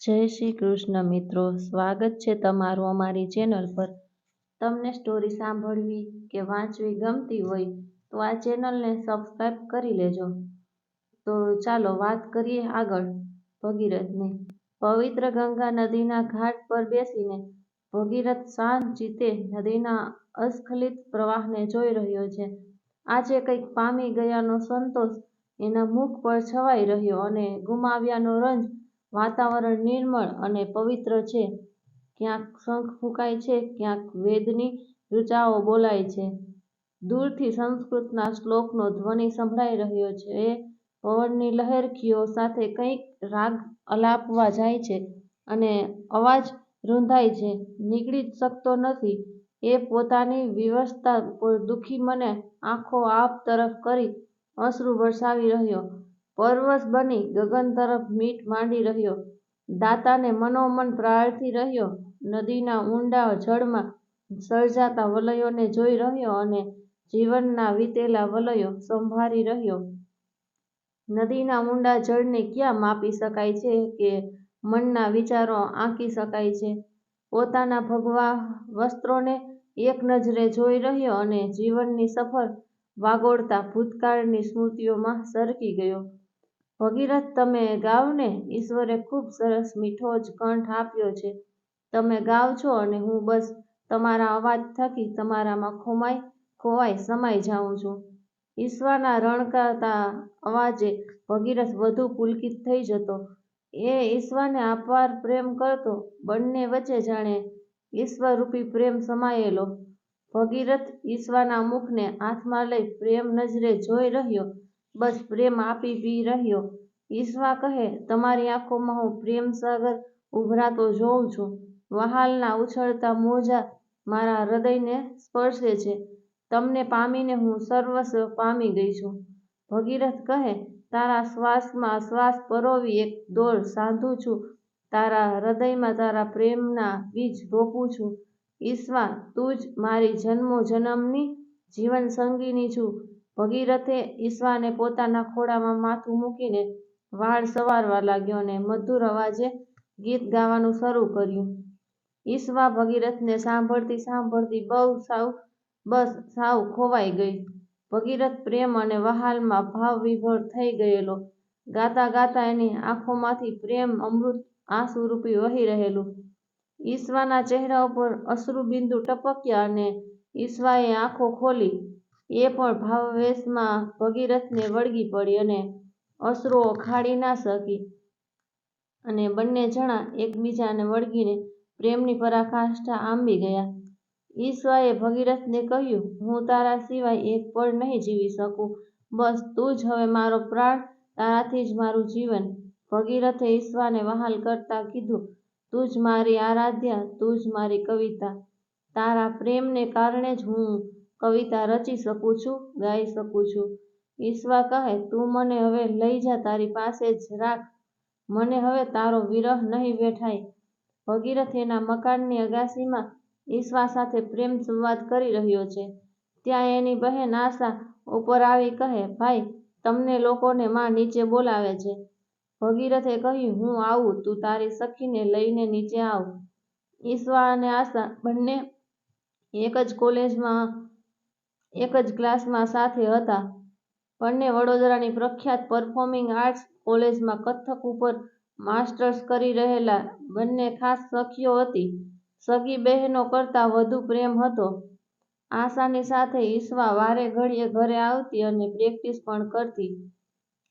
જય શ્રી કૃષ્ણ મિત્રો, સ્વાગત છે તમારું અમારી ચેનલ પર. તમને સ્ટોરી સાંભળવી કે વાંચવી ગમતી હોય તો આ ચેનલને સબસ્ક્રાઈબ કરી લેજો. તો ચાલો વાત કરીએ આગળ ભગીરથની. પવિત્ર ગંગા નદીના ઘાટ પર બેસીને ભગીરથ જીતે નદીના અસ્ખલિત પ્રવાહને જોઈ રહ્યો છે. આજે કંઈક પામી ગયાનો સંતોષ એના મુખ પર છવાઈ રહ્યો અને ગુમાવ્યાનો રંજ વાતાવરણ નિર્મળ અને પવિત્ર છે. ક્યાંક શંખ ફૂંકાય છે, ક્યાંક વેદની ઋચાઓ બોલાય છે. દૂરથી સંસ્કૃતના શ્લોકનો ધ્વનિ સંભળાઈ રહ્યો છે. એ પવનની લહેરખીઓ સાથે કંઈક રાગ અલાપવા જાય છે અને અવાજ રૂંધાય છે. નીકળી જ શકતો નથી. એ પોતાની પર દુઃખી મને આંખો આપ તરફ કરી અશ્રુ વરસાવી રહ્યો. પરવશ બની ગગન તરફ મીટ માંડી રહ્યો. દાતાને મનોમન પ્રાર્થી રહ્યો. નદીના ઊંડા જળમાં સર્જાતા વલયોને જોઈ રહ્યો અને જીવનના વીતેલા વલયો સંભાળી રહ્યો. નદીના ઊંડા જળને ક્યાં માપી શકાય છે કે મનના વિચારો આંકી શકાય છે? પોતાના ભગવા વસ્ત્રોને એક નજરે જોઈ રહ્યો અને જીવનની સફર વાગોળતા ભૂતકાળની સ્મૃતિઓમાં સરકી ગયો. ભગીરથ, તમે ગાવને ઈશ્વરે ખૂબ સરસ મીઠો જ કંઠ આપ્યો છે. તમે ગાવ છો અને હું બસ તમારા અવાજ થકી તમારામાં ખોમાઈ, ખોવાઈ સમાઈ જાઉં છું. ઈશ્વરના રણકાતા અવાજે ભગીરથ વધુ પુલકિત થઈ જતો. એ ઈશ્વરને અપાર પ્રેમ કરતો, બંને વચ્ચે જાણે ઈશ્વરરૂપી પ્રેમ સમાયેલો. ભગીરથ ઈશ્વરના મુખને હાથમાં લઈ પ્રેમ નજરે જોઈ રહ્યો. બસ પ્રેમ આપી પી રહ્યો. ઈશ્વા કહે, તમારી આંખોમાં હું પ્રેમ સાગર ઉભરાતો જોઉં છું. વહાલના ઉછળતા મોજા મારા હૃદયને સ્પર્શે છે. તમને પામીને હું સર્વસ્વ પામી ગઈ છું. ભગીરથ કહે, તારા શ્વાસમાં શ્વાસ પરોવી એક દોર સાંધું છું. તારા હૃદયમાં તારા પ્રેમના બીજ રોપું છું. ઈશ્વા તું જ મારી જન્મો જન્મની જીવન સંગીની છું. ભગીરથે ઈશ્વાને પોતાના ખોળામાં માથું મૂકીને વાળ સવારવા લાગ્યો અને મધુર અવાજે ગીત ગાવાનું શરૂ કર્યું. ઈશ્વા ભગીરથને સાંભળતી સાંભળતી બહુ સાવ, બસ સાવ ખોવાઈ ગઈ. ભગીરથ પ્રેમ અને વહાલમાં ભાવ વિભોર થઈ ગયેલો. ગાતા ગાતા એની આંખોમાંથી પ્રેમ અમૃત આંસુરૂપી વહી રહેલું. ઈશ્વાના ચહેરા ઉપર અશ્રુબિંદુ ટપક્યા અને ઈશ્વાએ આંખો ખોલી. એ પણ ભાવવેશમાં ભગીરથને વળગી પડી અને અશ્રુઓ ખાડી ના શકી. અને બંને જણા એકબીજાને વળગીને પ્રેમની પરાકાષ્ઠા આંબી ગયા. ઈશ્વરે ભગીરથને કહ્યું, હું તારા સિવાય એક પળ નહીં જીવી શકું. બસ તું જ હવે મારો પ્રાણ, તારાથી જ મારું જીવન. ભગીરથે ઈશ્વરને વહાલ કરતા કીધું, તું જ મારી આરાધ્યા, તું જ મારી કવિતા. તારા પ્રેમને કારણે જ હું કવિતા રચી શકું છું, ગાઈ શકું છું. ઈશ્વા કહે, તું મને હવે લઈ જા, તારી પાસે જ રાખ. મને હવે તારો વિરહ નહીં વેઠાય. ભગીરથ એના મકાનની અગાશીમાં ઈશ્વા સાથે પ્રેમ સંવાદ કરી રહ્યો છે. ત્યાં એની બહેન આશા ઉપર આવી કહે, ભાઈ, તમને લોકોને માં નીચે બોલાવે છે. ભગીરથે કહ્યું, હું આવું, તું તારી સખીને લઈને નીચે આવ. ઈશ્વા અને આશા બંને એક જ કોલેજમાં એક જ ક્લાસમાં સાથે હતા. બંને વડોદરાની પ્રખ્યાત પરફોર્મિંગ આર્ટ્સ કોલેજમાં કથક ઉપર માસ્ટર્સ કરી રહેલા બંને ખાસ સખીઓ હતી. સગી બહેનો કરતાં વધુ પ્રેમ હતો. આશાની સાથે ઈશ્વા વારે ઘડીએ ઘરે આવતી અને પ્રેક્ટિસ પણ કરતી.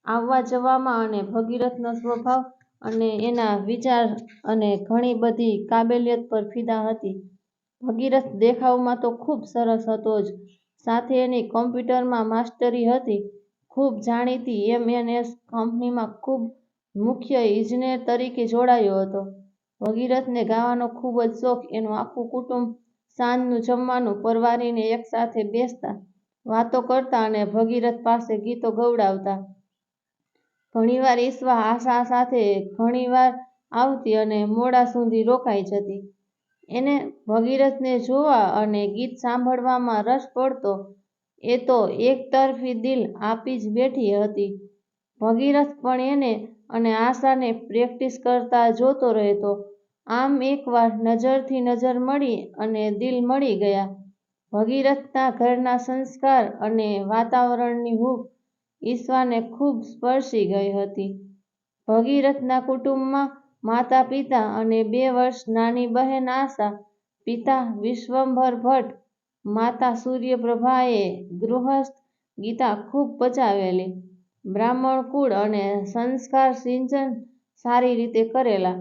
આવવા જવામાં અને ભગીરથનો સ્વભાવ અને એના વિચાર અને ઘણી બધી કાબેલિયત પર ફિદા હતી. ભગીરથ દેખાવમાં તો ખૂબ સરસ હતો જ સાથે એની કોમ્પ્યુટરમાં માસ્ટરી હતી. ખૂબ જાણીતી એમ એન એસ કંપનીમાં ખૂબ મુખ્ય ઇજનેર તરીકે જોડાયો હતો. ભગીરથને ગાવાનો ખૂબ જ શોખ. એનું આખું કુટુંબ સાંજનું જમવાનું પરવારીને એક સાથે બેસતા, વાતો કરતા અને ભગીરથ પાસે ગીતો ગવડાવતા. ઘણીવાર ઈશ્વા આશા સાથે ઘણીવાર આવતી અને મોડા સુધી રોકાઈ જતી. એને ભગીરથને જોવા અને ગીત સાંભળવામાં રસ પડતો, એ તો એકતરફી દિલ આપી જ બેઠી હતી ભગીરથ પણ એને અને આશાને પ્રેક્ટિસ કરતા જોતો રહેતો. આમ એકવાર નજરથી નજર મળી અને દિલ મળી ગયા. ભગીરથના ઘરના સંસ્કાર અને વાતાવરણની હૂંફ ઈશ્વાને ખૂબ સ્પર્શી ગઈ હતી. ભગીરથના કુટુંબમાં માતા-પિતા અને બે વર્ષ નાની બહેન આશા, પિતા વિશ્વંભર ભટ્ટ, માતા સૂર્યપ્રભાએ ગૃહસ્થ ગીતા ખૂબ પચાવેલી. બ્રાહ્મણ કુળ અને સંસ્કાર સિંચન સારી રીતે કરેલા.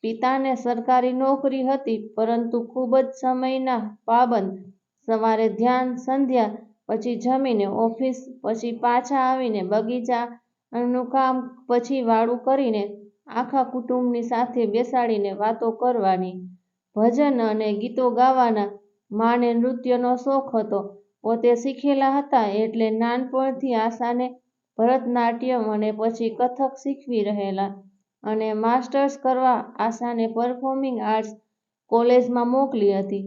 પિતાને સરકારી નોકરી હતી પરંતુ ખૂબ જ સમયના પાબંદ. સવારે ધ્યાન, સંધ્યા પછી જમીને ઓફિસ, પછી પાછા આવીને બગીચાનું કામ પછી વાળું કરીને આખા કુટુંબની સાથે બેસાડીને વાતો કરવાની. ભજન અને ગીતો ગાવાના. માને નૃત્યનો શોખ હતો. પોતે શીખેલા હતા એટલે નાનપણથી આશાને ભરતનાટ્યમ અને પછી કથક શીખવી રહેલા અને માસ્ટર્સ કરવા આશાને પરફોર્મિંગ આર્ટ્સ કોલેજમાં મોકલી હતી.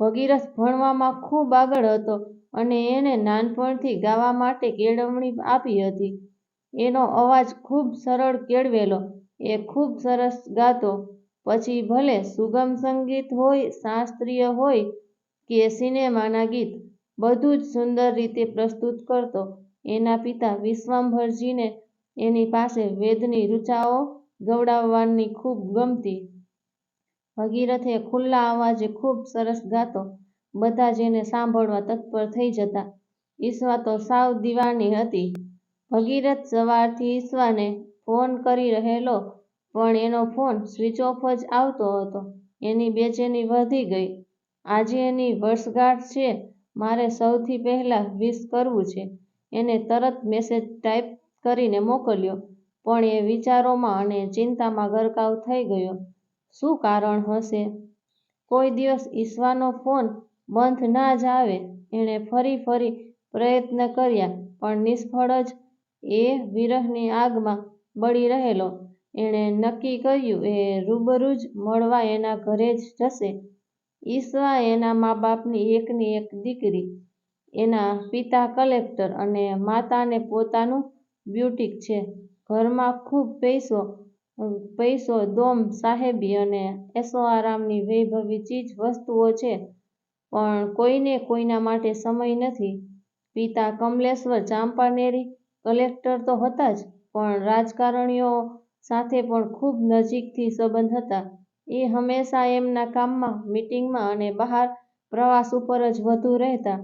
ભગીરથ ભણવામાં ખૂબ આગળ હતો અને એને નાનપણથી ગાવા માટે કેળવણી આપી હતી. એનો અવાજ ખૂબ સરળ કેળવેલો. એ ખૂબ સરસ ગાતો. પછી ભલે સુગમ સંગીત હોય, શાસ્ત્રીય હોય કે સિનેમાના ગીત, બધું જ સુંદર રીતે પ્રસ્તુત કરતો. એના પિતા વિશ્વંભરજીને એની પાસે વેદની ઋચાઓ ગવડાવવાની ખૂબ ગમતી. ભગીરથ ખુલ્લા અવાજે ખૂબ સરસ ગાતો. બધા જ એને સાંભળવા તત્પર થઈ જતા. ઈશ્વા તો સાવ દીવાની હતી. ભગીરથ સવારથી ઈશ્વાને ફોન કરી રહેલો પણ એનો ફોન સ્વિચ ઓફ જ આવતો હતો. એની બેચેની વધી ગઈ. આજે એની વર્ષગાંઠ છે, મારે સૌથી પહેલાં વિશ કરવું છે. એને તરત મેસેજ ટાઈપ કરીને મોકલ્યો પણ એ વિચારોમાં અને ચિંતામાં ગરકાવ થઈ ગયો. શું કારણ હશે? કોઈ દિવસ ઈશ્વાનો ફોન બંધ ના જ આવે. એણે ફરી ફરી પ્રયત્ન કર્યા પણ નિષ્ફળ જ. એ વિરહની આગમાં બળી રહેલો. એણે નક્કી કર્યું એ રૂબરૂ જ મળવા એના ઘરે જ જશે. ઈશ્વા એના મા-બાપની એકની એક દીકરી. એના પિતા કલેક્ટર અને માતાને પોતાનું બ્યુટિક છે. ઘરમાં ખૂબ પૈસો, પૈસો, દોમ, સાહેબી અને એશોઆરામની વૈભવી ચીજ-વસ્તુઓ છે પણ કોઈને કોઈના માટે સમય નથી. પિતા કમલેશ્વર ચાંપાનેરી કલેક્ટર તો હતા જ પણ રાજકારણીઓ સાથે પણ ખૂબ નજીકથી સંબંધ હતા. એ હંમેશા એમના કામમાં, મિટિંગમાં અને બહાર પ્રવાસ ઉપર જ વધુ રહેતા.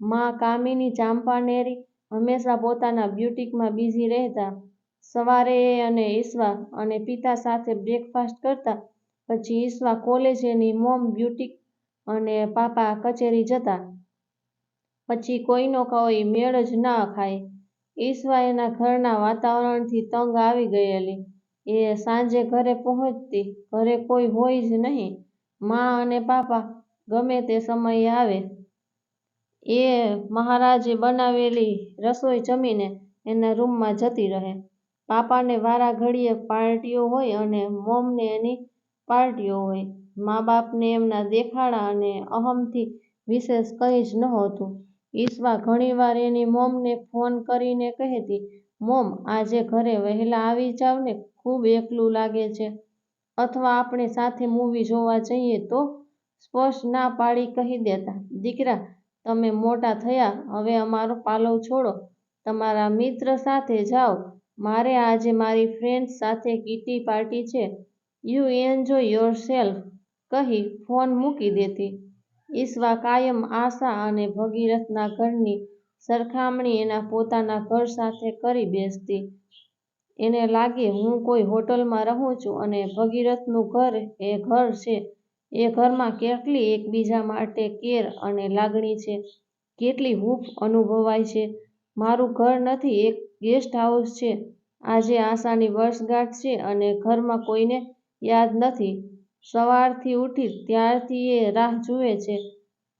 મા કામિની ચાંપાનેરી હંમેશા પોતાના બ્યુટિકમાં બિઝી રહેતા. સવારે એ અને ઈશ્વા અને પિતા સાથે બ્રેકફાસ્ટ કરતા. પછી ઈશ્વા કોલેજ, એની મોમ બ્યુટિક અને પાપા કચેરી જતા. પછી કોઈનો કોઈ મેળ જ ના ખાય. ઈશ્વા એના ઘરના વાતાવરણથી તંગ આવી ગયેલી. એ સાંજે ઘરે પહોંચતી, ઘરે કોઈ હોય જ નહીં. મા અને પાપા ગમે તે સમયે આવે. એ મહારાજે બનાવેલી રસોઈ જમીને એના રૂમમાં જતી રહે. પાપાને વારાઘડીએ પાર્ટીઓ હોય અને મોમને એની પાર્ટીઓ હોય. મા-બાપને એમના દેખાડા અને અહમથી વિશેષ કંઈ જ નહોતું. ઈશ્વા ઘણીવાર એની મોમને ફોન કરીને કહેતી, "મોમ, આજે ઘરે વહેલા આવી જાવને, ખૂબ એકલું લાગે છે." અથવા આપણે સાથે મૂવી જોવા જઈએ તો સ્પષ્ટ ના પાડી કહી દેતા, "દીકરા, તમે મોટા થયા, હવે અમારો પાલવ છોડો, તમારા મિત્ર સાથે જાઓ, મારે આજે મારી ફ્રેન્ડ્સ સાથે કીટી પાર્ટી છે. You enjoy yourself." કહી ફોન મૂકી દેતી. ઈશ્વા કાયમ આશા અને ભગીરથના ઘરની સરખામણી એના પોતાના ઘર સાથે કરી બેસતી. એને લાગે, હું કોઈ હોટલમાં રહું છું અને ભગીરથનું ઘર એ ઘર છે. એ ઘરમાં કેટલી એકબીજા માટે કેર અને લાગણી છે, કેટલી હૂંફ અનુભવાય છે. મારું ઘર નથી, એક ગેસ્ટ હાઉસ છે. આજે આશાની વર્ષગાંઠ છે અને ઘરમાં કોઈને યાદ નથી. સવારથી ઉઠી ત્યારથી એ રાહ જુએ છે,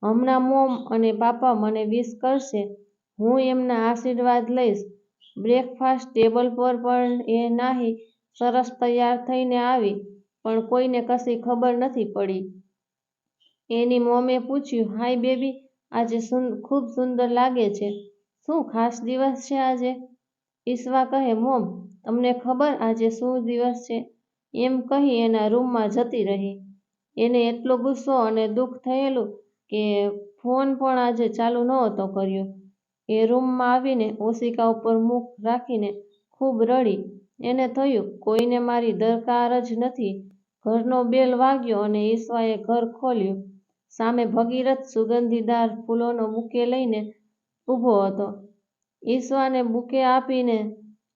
હમણાં મોમ અને પાપા મને વિશ કરશે, હું એમના આશીર્વાદ લઈશ. બ્રેકફાસ્ટ ટેબલ પર પણ એ નાહી સરસ તૈયાર થઈને આવી પણ કોઈને કશી ખબર નથી પડી. એની મોમે પૂછ્યું, "હાય બેબી, આજે ખૂબ સુંદર લાગે છે. શું ખાસ દિવસ છે આજે?" ઈશ્વા કહે, "મોમ, તમને ખબર આજે શું દિવસ છે? એમ કહી એના રૂમમાં જતી રહી. એને એટલો ગુસ્સો અને દુઃખ થયેલું કે ફોન પણ આજે ચાલુ નહોતો કર્યો. એ રૂમમાં આવીને ઓશિકા ઉપર મુખ રાખીને ખૂબ રડી. એને થયું કોઈને મારી દરકાર જ નથી. ઘરનો બેલ વાગ્યો અને ઈશ્વાએ ઘર ખોલ્યું. સામે ભગીરથ સુગંધીદાર ફૂલોનો બુકે લઈને ઊભો હતો. ઈશ્વાને બુકે આપીને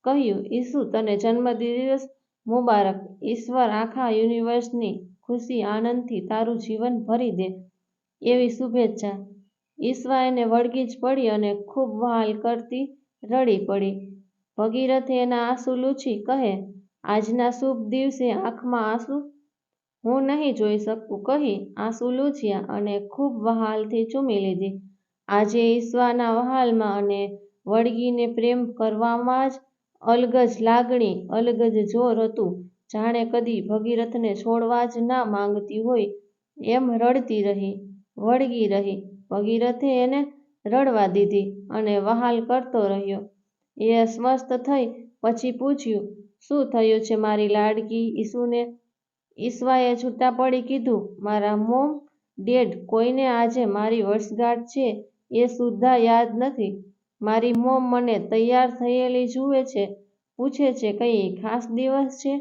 કહ્યું, ઈશુ તને જન્મદિવસ મુબારક. ઈશ્વર આખા યુનિવર્સની ખુશી આનંદથી તારું જીવન ભરી દે એવી શુભેચ્છા. ઈશ્વર એને વળગી જ પડી અને ખૂબ વહાલ કરતી રડી પડી. ભગીરથે એના આંસુ લૂછી કહે, આજના શુભ દિવસે આંખમાં આંસુ? હું નહીં જોઈ શકું કહી આંસુ લૂછ્યા અને ખૂબ વહાલથી ચૂમી લીધી. આજે ઈશ્વાના વહાલમાં અને વળગીને પ્રેમ કરવામાં જ અલગ જ લાગણી, અલગ જ જોર હતું. જાણે કદી ભગીરથને છોડવા જ ના માંગતી હોય એમ રડતી રહી, વળગી રહી. ભગીરથે એને રડવા દીધી અને વહાલ કરતો રહ્યો. એ અસ્વસ્થ થઈ પછી પૂછ્યું, શું થયું છે મારી લાડકી ઈશુને? ઈશ્વાએ છૂટા પડી કીધું, મારા મોમ ડેડ કોઈને આજે મારી વર્ષગાંઠ છે એ સુદ્ધા યાદ નથી. મારી મોમ મને તૈયાર થયેલી જુએ છે, પૂછે છે કંઈ ખાસ દિવસ છે,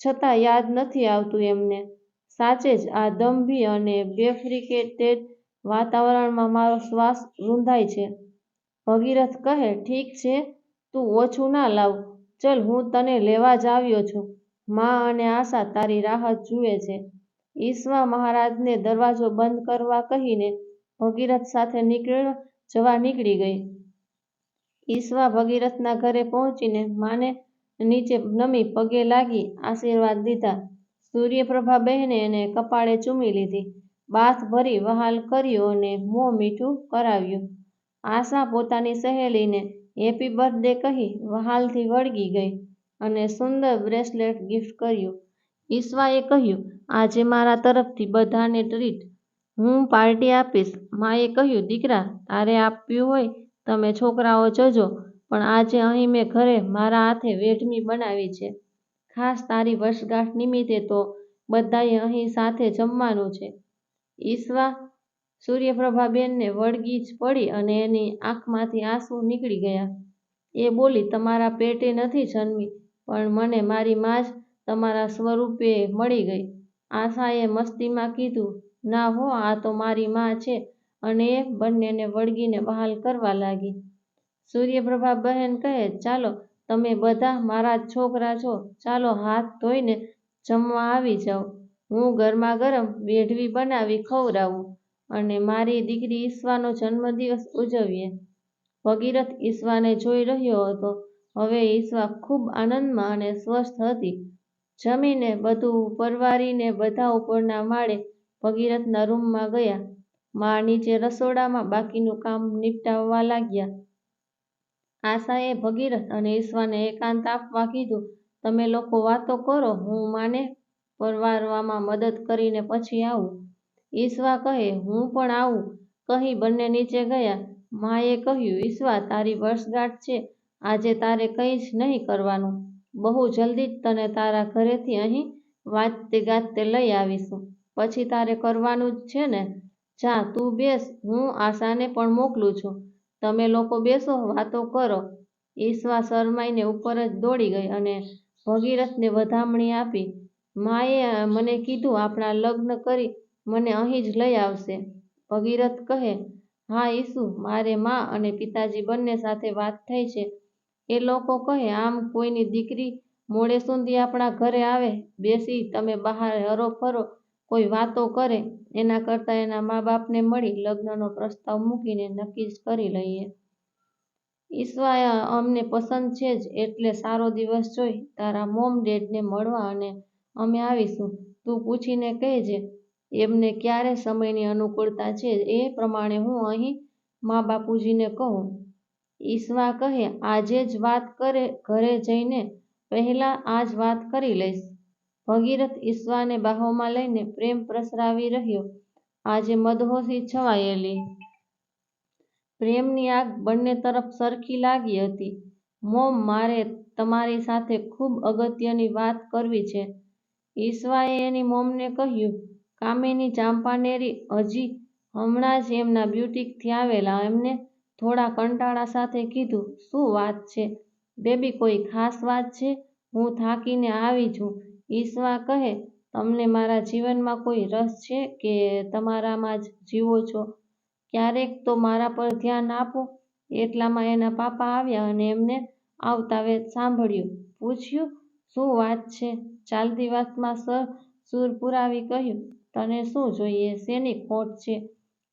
છતાં યાદ નથી આવતું એમને. સાચે જ આ દંભી અને બેફ્રિકેટેડ વાતાવરણમાં મારો શ્વાસ રૂંધાય છે. ભગીરથ કહે, ઠીક છે તું ઓછું ના લાવ. ચલ હું તને લેવા જ આવ્યો છું. મા અને આશા તારી રાહત જુએ છે. ઈશ્વા મહારાજને દરવાજો બંધ કરવા કહીને ભગીરથ સાથે નીકળ જવા નીકળી ગઈ. ઈશ્વા ભગીરથના ઘરે પહોંચીને માને નીચે નમી પગે લાગી આશીર્વાદ દીધા સૂર્યપ્રભા બહેને એને કપાળે ચૂમી લીધી, બાથ ભરી વહાલ કર્યો અને મોં મીઠું કરાવ્યું. આશા પોતાની સહેલીને હેપી બર્થ ડે કહી વહાલથી વળગી ગઈ અને સુંદર બ્રેસલેટ ગિફ્ટ કર્યું. ઈશ્વાએ કહ્યું, આજે મારા તરફથી બધાને ટ્રીટ. હું પાર્ટી આપીશ. માએ કહ્યું, દીકરા તારે આપ્યું હોય તમે છોકરાઓ જજો પણ આજે અહીં મેં ઘરે મારા હાથે વેઢમી બનાવી છે. ખાસ તારી વર્ષગાંઠ નિમિત્તે તો બધાએ અહીં સાથે જમવાનું છે. ઈશ્વા સૂર્યપ્રભાબેનને વળગી જ પડી અને એની આંખમાંથી આંસુ નીકળી ગયા. એ બોલી તમારા પેટે નથી જન્મી પણ મને મારી મા જ તમારા સ્વરૂપે મળી ગઈ. આશાએ મસ્તીમાં કીધું, ના હો આ તો મારી મા છે અને બંનેને વળગીને વહાલ કરવા લાગી. સૂર્યપ્રભા બહેન કહે, ચાલો તમે બધા મારા છોકરા છો, ચાલો હાથ ધોઈને જમવા આવી જાવ. હું ગરમાગરમ વેઢવી બનાવી ખવડાવું અને મારી દીકરી ઈશ્વાનો જન્મદિવસ ઉજવીએ. ભગીરથ ઈશ્વાને જોઈ રહ્યો હતો. હવે ઈશ્વા ખૂબ આનંદમાં અને સ્વસ્થ હતી. જમીને બધું પરવારીને બધા ઉપરના માળે ભગીરથના રૂમમાં ગયા. મા નીચે રસોડામાં બાકીનું કામ નિપટાવવા લાગ્યા. આશાએ ભગીરથ અને ઈશ્વાને એકાંત આપવા કીધું, તમે લોકો વાતો કરો હું માને પરવારવામાં મદદ કરીને પછી આવું. ઈશ્વા કહે, હું પણ આવું કહી બંને નીચે ગયા. માએ કહ્યું, ઈશ્વા તારી વર્ષગાંઠ છે આજે તારે કંઈ જ નહીં કરવાનું. બહુ જલ્દી જ તને તારા ઘરેથી અહીં વાજતે ગાજતે લઈ આવીશું. પછી તારે કરવાનું જ છે ને? જા તું બેસ હું આશાને પણ મોકલું છું. તમે લોકો બેસો વાતો કરો. ઈશ્વા શરમાઈને ઉપર જ દોડી ગઈ અને ભગીરથને વધામણી આપી, માએ મને કીધું આપણા લગ્ન કરી મને અહીં જ લઈ આવશે. ભગીરથ કહે, હા ઈશુ મારે મા અને પિતાજી બંને સાથે વાત થઈ છે. એ લોકો કહે આમ કોઈની દીકરી મોડે સુધી આપણા ઘરે આવે બેસી તમે બહાર હરો ફરો કોઈ વાતો કરે એના કરતાં એના મા બાપને મળી લગ્નનો પ્રસ્તાવ મૂકીને નક્કી જ કરી લઈએ. ઈશ્વા અમને પસંદ છે જ એટલે સારો દિવસ જોઈ તારા મોમ ડેડને મળવા અને અમે આવીશું. તું પૂછીને કહેજે એમને ક્યારે સમયની અનુકૂળતા છે એ પ્રમાણે હું અહીં મા બાપુજીને કહું. ઈશ્વા કહે, આજે જ વાત કરે ઘરે જઈને પહેલાં આ જ વાત કરી લઈશ. ભગીરથ ઈશ્વાને બાહોમાં લઈને પ્રેમ પ્રસરાવી રહ્યો. આજે મદહોશી છવાયેલી પ્રેમની આગ બંને તરફ સરખી લાગી હતી. મોમ મારે તમારી સાથે ખૂબ અગત્યની વાત કરવી છે. ઈશ્વાએ એની મોમને કહ્યું, કામિની ચાંપાનેરી હજી હમણાં જ એમના બ્યુટિકથી આવેલા. એમને થોડા કંટાળા સાથે કીધું, શું વાત છે? બેબી કોઈ ખાસ વાત છે? હું થાકીને આવી છું. ઈશ્વા કહે, તમને મારા જીવનમાં કોઈ રસ છે કે તમારામાં જ જીવો છો? ક્યારેક તો મારા પર ધ્યાન આપો. એટલામાં એના પાપા આવ્યા અને એમને આવતા વેદ સાંભળ્યું. પૂછ્યું, શું વાત છે? ચાલતી વાતમાં સર સૂર પુરાવી કહ્યું, તને શું જોઈએ? શેની ખોટ છે?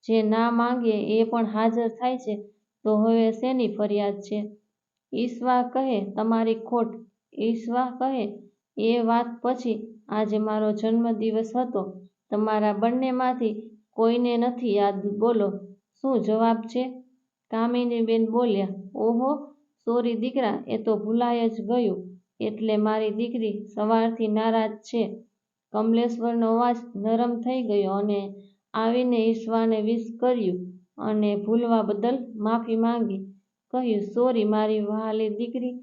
જે ના માંગે એ પણ હાજર થાય છે, તો હવે શેની ફરિયાદ છે? ઈશ્વા કહે, તમારી ખોટ. ઈશ્વા કહે એ વાત પછી આજે મારો જન્મદિવસ હતો. તમારા બંનેમાંથી કોઈને નથી યાદ. બોલો, શું જવાબ છે? કામિનીબેન બોલ્યા, ઓહો, સોરી દીકરા, એ તો ભૂલાય જ ગયું. એટલે મારી દીકરી સવારથી નારાજ છે. કમલેશ્વરનો અવાજ નરમ થઈ ગયો અને આવીને ઈશ્વાને વિશ કર્યું અને ભૂલવા બદલ માફી માંગી. કહ્યું, સોરી મારી વહાલી દીકરી,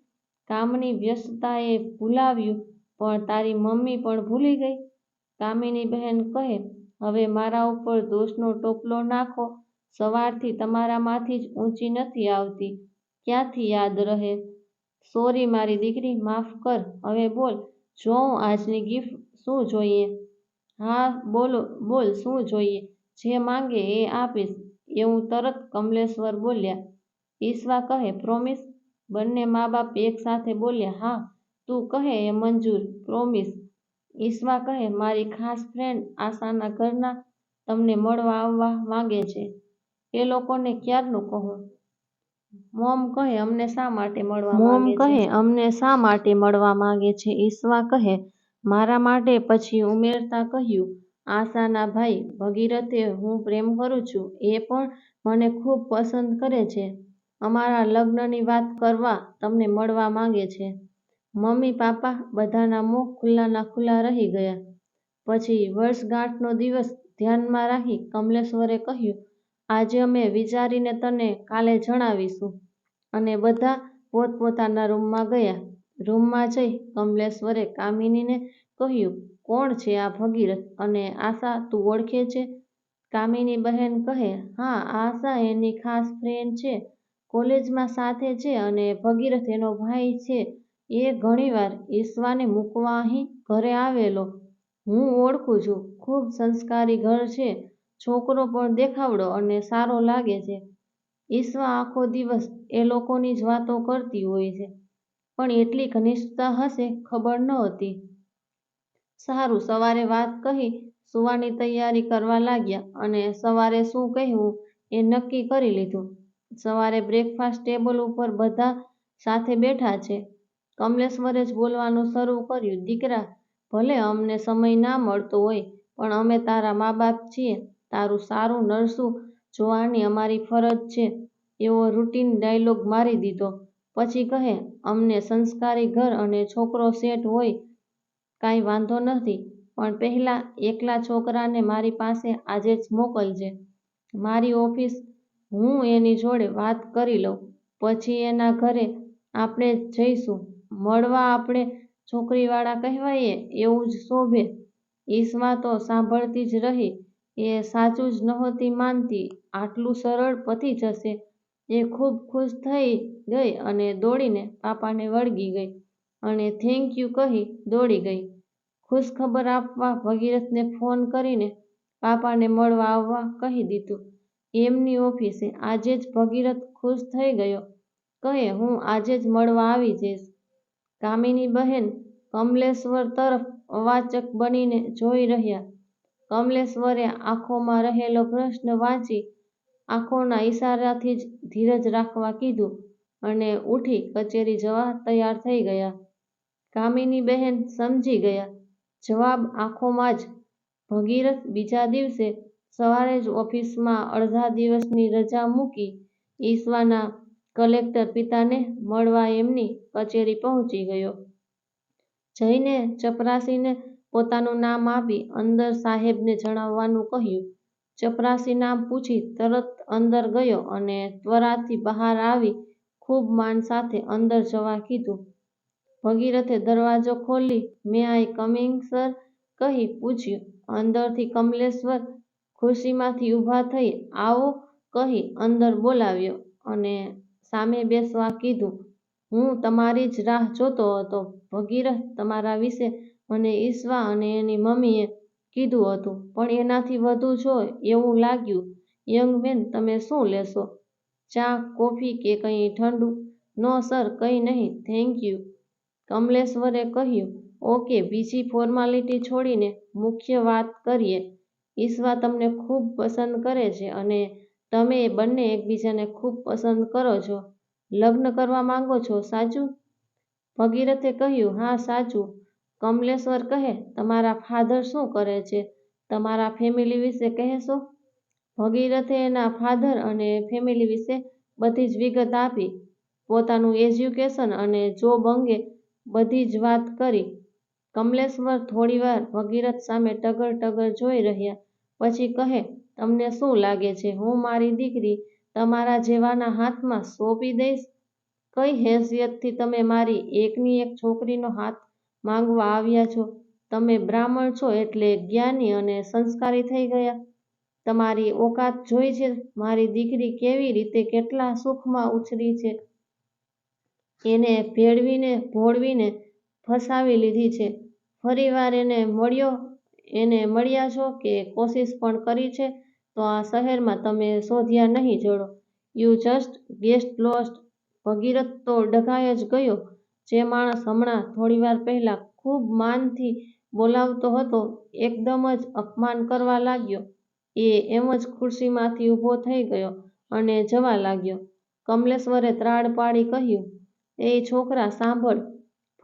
કામની વ્યસ્તતાએ ભૂલાવ્યું. પણ તારી મમ્મી પણ ભૂલી ગઈ. કામિની બહેન કહે, હવે મારા ઉપર દોષનો ટોપલો નાખો. સવારથી તમારામાંથી જ ઊંચી નથી આવતી. ક્યાંથી યાદ રહે? સોરી મારી દીકરી, માફ કર. હવે બોલ જોઉં આજની ગિફ્ટ શું જોઈએ? હા, બોલો, બોલ, શું જોઈએ? જે માંગે એ આપીશ. એવું તરત કમલેશ્વર બોલ્યા. ઈશ્વા કહે, પ્રોમિસ. બંને મા બાપ એક સાથે બોલ્યા, હા તું કહે એ મંજૂર પ્રોમિસ ઈશ્વા કહે મારી ખાસ ફ્રેન્ડ આશાના ઘરના તમને મળવા આવવા માંગે છે. એ લોકોને ક્યારનું કહું? મોમ કહે અમને શા માટે મળવા મોમ કહે અમને શા માટે મળવા માંગે છે? ઈશ્વા કહે મારા માટે પછી ઉમેરતા કહ્યું આશાના ભાઈ ભગીરથે હું પ્રેમ કરું છું. એ પણ મને ખૂબ પસંદ કરે છે. અમારા લગ્નની વાત કરવા તમને મળવા માંગે છે. મમ્મી, પાપા બધાના મોં ખુલ્લાના ખુલ્લા રહી ગયા. પછી વર્ષગાંઠનો દિવસ ધ્યાનમાં રાખી કમલેશ્વરે કહ્યું, આજે અમે વિચારીને તને કાલે જણાવીશું. અને બધા પોતપોતાના રૂમમાં ગયા. રૂમમાં જઈ કમલેશ્વરે કામિનીને કહ્યું, કોણ છે આ ભગીરથ? અને આશા તું ઓળખે છે? કામિની બહેન કહે, હા, આશા એની ખાસ ફ્રેન્ડ છે. કોલેજમાં સાથે છે અને ભગીરથ એનો ભાઈ છે. એ ઘણીવાર ઈશ્વાને મૂકવા અહીં ઘરે આવેલો. હું ઓળખું છું. ખૂબ સંસ્કારી ઘર છે. છોકરો પણ દેખાવડો અને સારો લાગે છે. ઈશ્વા આખો દિવસ એ લોકોની જ વાતો કરતી હોય છે. પણ એટલી ઘનિષ્ઠતા હશે ખબર નહોતી સારું, સવારે વાત કહી સુવાની તૈયારી કરવા લાગ્યા અને સવારે શું કહેવું એ નક્કી કરી લીધું. સવારે બ્રેકફાસ્ટ ટેબલ ઉપર બધા સાથે બેઠા છે. કમલેશ્વરે જ બોલવાનું શરૂ કર્યું. દીકરા, ભલે અમને સમય ના મળતો હોય, પણ અમે તારા મા બાપ છીએ. તારું સારું નરસું જોવાની અમારી ફરજ છે. એવો રૂટીન ડાયલોગ મારી દીધો. પછી કહે, અમને સંસ્કારી ઘર અને છોકરો સેટ હોય, કાંઈ વાંધો નથી, પણ પહેલાં એકલા છોકરાને મારી પાસે આજે જ મોકલજે. મારી ઓફિસ હું એની જોડે વાત કરી લઉં. પછી એના ઘરે આપણે જઈશું. મળવા આપણે છોકરીવાળા કહેવાઈએ એવું જ શોભે. ઈશ્વા તો સાંભળતી જ રહી. એ સાચું જ નહોતી માનતી. આટલું સરળ પતી જશે. એ ખૂબ ખુશ થઈ ગઈ અને દોડીને પાપાને વળગી ગઈ અને થેન્ક યુ કહી દોડી ગઈ. ખુશખબર આપવા ભગીરથને ફોન કરીને પાપાને મળવા આવવા કહી દીધું. એમની ઓફિસે આજે જ ભગીરથ ખુશ થઈ ગયો. કહે, હું આજે જ મળવા આવી જઈશ. કામિની બહેન કમલેશ્વર તરફ અવાચક બનીને જોઈ રહ્યા. કમલેશ્વરે આંખોમાં રહેલો પ્રશ્ન વાંચી આંખોના ઈશારાથી જ ધીરજ રાખવા કીધું અને ઉઠી કચેરી જવા તૈયાર થઈ ગયા. કામિની બહેન સમજી ગયા. જવાબ આંખોમાં જ. ભગીરથ બીજા દિવસે સવારે જ ઓફિસમાં અડધા દિવસની રજા મૂકી ઈશ્વાના કલેક્ટર પિતાને મળવા એમની કચેરી પહોંચી ગયો જઈને ચપરાસીને પોતાનું નામ આપી અંદર સાહેબને જણાવવાનું કહ્યું ચપરાસી નામ પૂછી તરત અંદર ગયો અને ત્વરાથી બહાર આવી ખૂબ માન સાથે અંદર જવા કીધું. ભગીરથે દરવાજો ખોલી મે આઈ કમિંગ સર કહી પૂછ્યું. અંદરથી કમલેશ્વર ખુરશીમાંથી ઊભા થઈ આવો, કહી અંદર બોલાવ્યો અને સામે બેસવા કીધું. હું તમારી જ રાહ જોતો હતો ભગીરથ તમારા વિશે મને ઈશ્વા અને એની મમ્મીએ કીધું હતું પણ એનાથી વધુ જો એવું લાગ્યું યંગ મેન તમે શું લેશો? ચા, કોફી કે કંઈ ઠંડુ? નો સર કંઈ નહીં થેન્ક યુ કમલેશ્વરે કહ્યું. ઓકે બીજી ફોર્માલિટી છોડીને મુખ્ય વાત કરીએ ઈશ્વા તમને ખૂબ પસંદ કરે છે અને તમે બંને એકબીજાને ખૂબ પસંદ કરો છો. લગ્ન કરવા માંગો છો, સાચું? ભગીરથે કહ્યું, હા, સાચું. કમલેશ્વર કહે, તમારા ફાધર શું કરે છે? તમારા ફેમિલી વિશે કહેશો? ભગીરથે એના ફાધર અને ફેમિલી વિશે બધી જ વિગત આપી. પોતાનું એજ્યુકેશન અને જોબ અંગે બધી જ વાત કરી. કમલેશ્વર થોડીવાર ભગીરથ સામે ટગર ટગર જોઈ રહ્યા, પછી કહે તમને શું લાગે છે હું મારી દીકરી તમારા જેવાના હાથમાં સોંપી દઈશ? કઈ હેસિયતથી તમે મારી એકની એક છોકરીનો હાથ માંગવા આવ્યા છો? તમે બ્રાહ્મણ છો એટલે જ્ઞાની અને સંસ્કારી થઈ ગયા. તમારી ઓકાત જોઈ છે મારી દીકરી કેવી રીતે કેટલા સુખમાં ઉછરી છે. એને ભેળવીને ભોળવીને ફસાવી લીધી છે. ફરીવાર એને મળ્યો, એને મળ્યા છો કે કોશિશ પણ કરી છે તો આ શહેરમાં તમે શોધ્યા નહીં જડો. You just get lost Bhagirath તો ડઘાય જ ગયો. જે માણસ હમણાં થોડીવાર પહેલાં ખૂબ માનથી બોલાવતો હતો, એકદમ જ અપમાન કરવા લાગ્યો એ એમ જ ખુરશીમાંથી ઊભો થઈ ગયો અને જવા લાગ્યો. કમલેશ્વરે ત્રાડ પાડી કહ્યું, એ છોકરા સાંભળ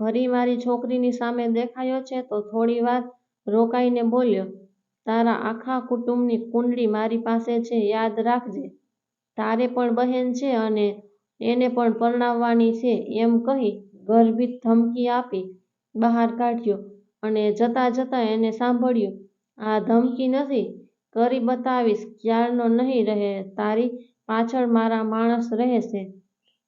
ફરી મારી છોકરીની સામે દેખાયો છે તો થોડીવાર રોકાઈને બોલ્યો તારા આખા કુટુંબની કુંડળી મારી પાસે છે, યાદ રાખજે. તારે પણ બહેન છે અને એને પણ પરણાવવાની છે, એમ કહી ગર્ભિત ધમકી આપી બહાર કાઢ્યો અને જતાં જતાં એને સાંભળ્યું આ ધમકી નથી, કરી બતાવીશ, ક્યારનો નહીં રહે, તારી પાછળ મારા માણસ રહેશે.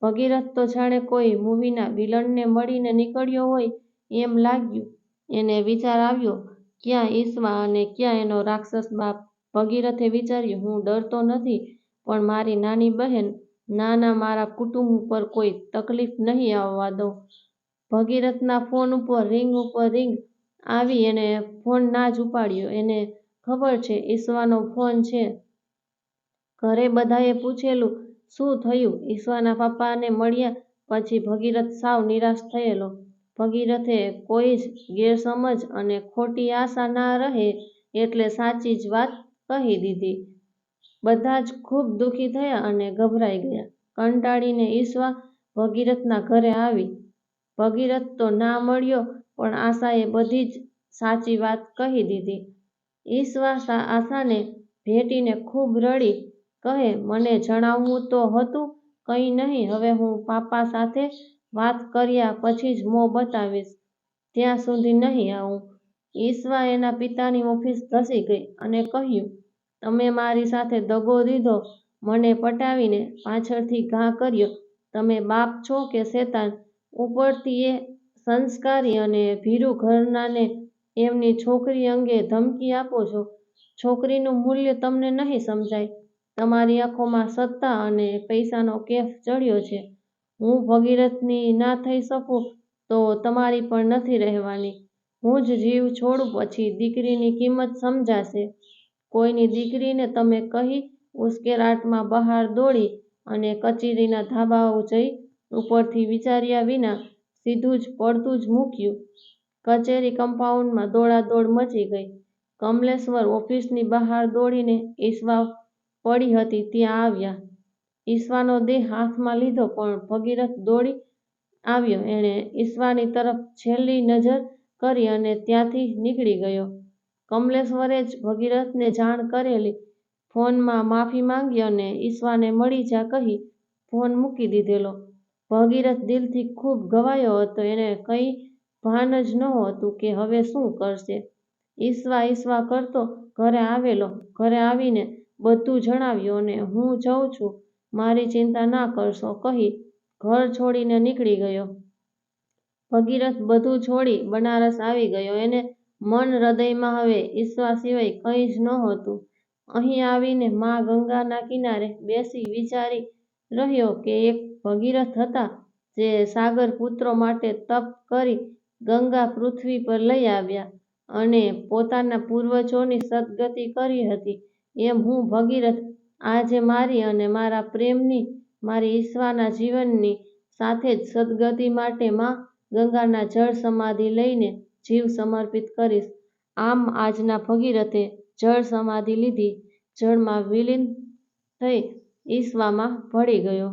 ભગીરથ તો જાણે કોઈ મૂવીના વિલનને મળીને નીકળ્યો હોય એમ લાગ્યું. એને વિચાર આવ્યો ક્યાં ઈશ્વા અને ક્યાં એનો રાક્ષસ બાપ ભગીરથે વિચાર્યું, હું ડરતો નથી, પણ મારી નાની બહેન ના ના મારા કુટુંબ ઉપર કોઈ તકલીફ નહીં આવવા દઉં. ભગીરથના ફોન ઉપર, રિંગ ઉપર રિંગ આવી એને ફોન ના જ ઉપાડ્યો. એને ખબર છે ઈશ્વાનો ફોન છે. ઘરે બધાએ પૂછેલું, શું થયું ઈશ્વાના પપ્પાને મળ્યા પછી ભગીરથ સાવ નિરાશ થયેલો. ભગીરથે કોઈ જ ગેરસમજ અને ખોટી આશા ના રહે એટલે સાચી જ વાત કહી દીધી. બધા જ ખૂબ દુઃખી થયા અને ગભરાઈ ગયા. કંટાળીને ઈશ્વા ભગીરથના ઘરે આવી. ભગીરથ તો ના મળ્યો, પણ આશાએ બધી જ સાચી વાત કહી દીધી. ઈશ્વા આશાને ભેટીને ખૂબ રડી કહે, મને જણાવવું તો હતું કંઈ નહીં, હવે હું પાપા સાથે વાત કર્યા પછી જ મોં બતાવીશ ત્યાં સુધી નહીં આવું. ઈશ્વા એના પિતાની ઓફિસ ધસી ગઈ અને કહ્યું, તમે મારી સાથે દગો દીધો મને પટાવીને પાછળથી ઘા કર્યો તમે બાપ છો કે શેતાન ઉપરથી એ સંસ્કારી અને ભીરુ ઘરાનાને એમની છોકરી અંગે ધમકી આપો છો. છોકરીનું મૂલ્ય તમને નહીં સમજાય. તમારી આંખોમાં સત્તા અને પૈસાનો કેફ ચડ્યો છે. હું ભગીરથની ના થઈ શકું તો તમારી પણ નથી રહેવાની. હું જ જીવ છોડું પછી દીકરીની કિંમત સમજાશે. કોઈની દીકરીને તમે કહી ઉશ્કેરાટમાં બહાર દોડી અને કચેરીના ધાબાઓ જઈ ઉપરથી વિચાર્યા વિના સીધું જ પડતું જ મૂક્યું. કચેરી કમ્પાઉન્ડમાં દોડાદોડ મચી ગઈ. કમલેશ્વર ઓફિસની બહાર દોડીને ઈશ્વા પડી હતી ત્યાં આવ્યા. ઈશ્વાનો દેહ હાથમાં લીધો પણ ભગીરથ દોડી આવ્યો એણે ઈશ્વાની તરફ છેલ્લી નજર કરી અને ત્યાંથી નીકળી ગયો. કમલેશ્વરે જ ભગીરથને જાણ કરેલી. ફોનમાં માફી માંગી અને ઈશ્વાને મળી જા કહી ફોન મૂકી દીધેલો. ભગીરથ દિલથી ખૂબ ઘવાયો હતો એને કંઈ ભાન જ નહોતું કે હવે શું કરશે. ઈશ્વા ઈશ્વા કરતો ઘરે આવેલો. ઘરે આવીને બધું જણાવ્યું અને હું જઉં છું મારી ચિંતા ના કરશો, કહી ઘર છોડીને નીકળી ગયો. ભગીરથ બધું છોડી બનારસ આવી ગયો. એને મન હૃદયમાં હવે ઈશ્વર સિવાય કંઈ જ નહોતું. અહીં આવીને મા ગંગાના કિનારે બેસી વિચારી રહ્યો કે એક ભગીરથ હતા જે સાગર પુત્રો માટે તપ કરી ગંગા પૃથ્વી પર લઈ આવ્યા અને પોતાના પૂર્વજોની સદગતિ કરી હતી એમ હું ભગીરથ આજે મારી અને મારા પ્રેમની, મારી ઈશ્વરના જીવનની સાથે જ સદગતિ માટે મા ગંગાના જળ સમાધિ લઈને જીવ સમર્પિત કરીશ. આમ આજના ભગીરથે જળ સમાધિ લીધી. જળમાં વિલીન થઈ ઈશ્વરમાં ભળી ગયો.